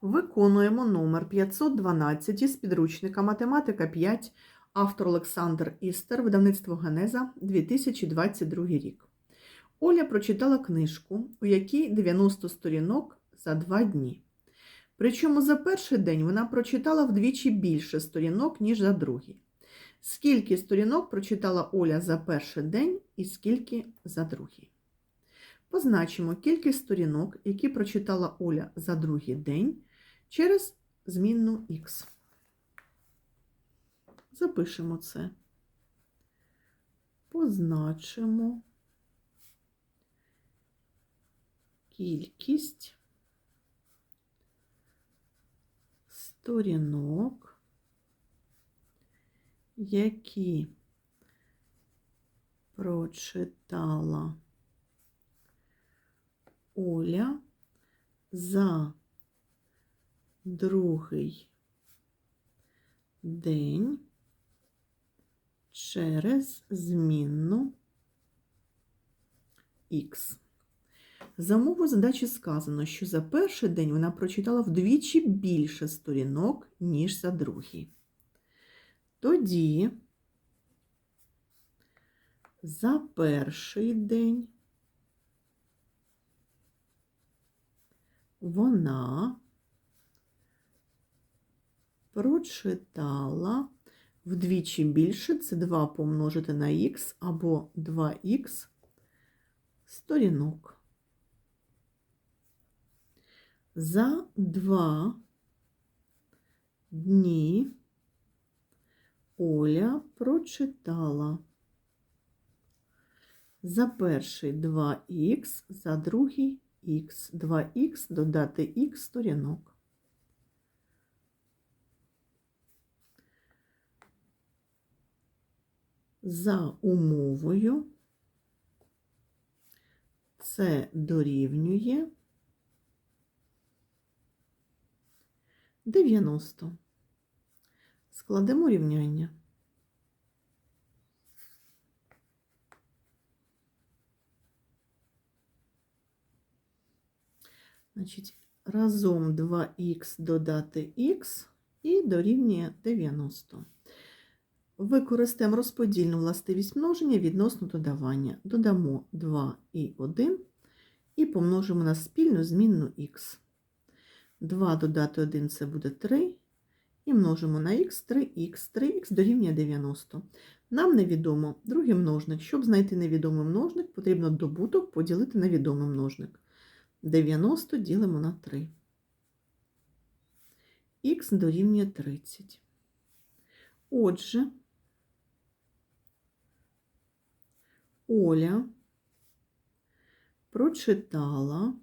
Виконуємо номер 512 із підручника Математика 5, автор Олександр Істер, видавництво Генеза, 2022 рік. Оля прочитала книжку, у якій 90 сторінок за два дні. Причому за перший день вона прочитала вдвічі більше сторінок, ніж за другий. Скільки сторінок прочитала Оля за перший день і скільки за другий? Позначимо кількість сторінок, які прочитала Оля за другий день через змінну х. Запишемо це. Позначимо кількість сторінок, які прочитала Оля за другий день через змінну х. За умовою задачі сказано, що за перший день вона прочитала вдвічі більше сторінок, ніж за другий. Тоді за перший день вона прочитала вдвічі більше, це 2 помножити на х або 2х сторінок. За два дні Оля прочитала за перший 2х, за другий х, 2х додати х сторінок. За умовою це дорівнює 90. Складемо рівняння. Значить, разом 2х додати х і дорівнює 90. Використаємо розподільну властивість множення відносно додавання. Додамо 2 і 1 і помножимо на спільну змінну х. 2 додати 1 це буде 3. І множимо на х 3х. 3х дорівнює 90. Нам невідомо другий множник. Щоб знайти невідомий множник, потрібно добуток поділити на відомий множник. 90 ділимо на 3. Х дорівнює 30. Отже, Оля прочитала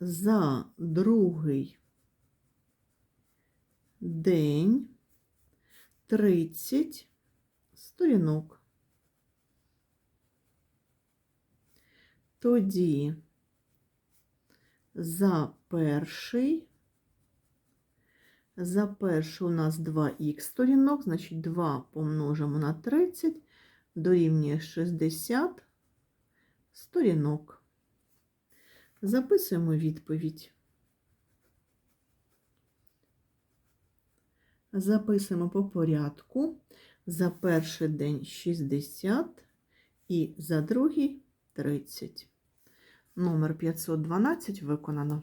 за другий день 30 сторінок. Тоді за перший, за перший у нас 2х сторінок, значить 2 помножимо на 30, дорівнює 60 сторінок. Записуємо відповідь. Записуємо по порядку. За перший день 60 і за другий 30. Номер 512 виконано.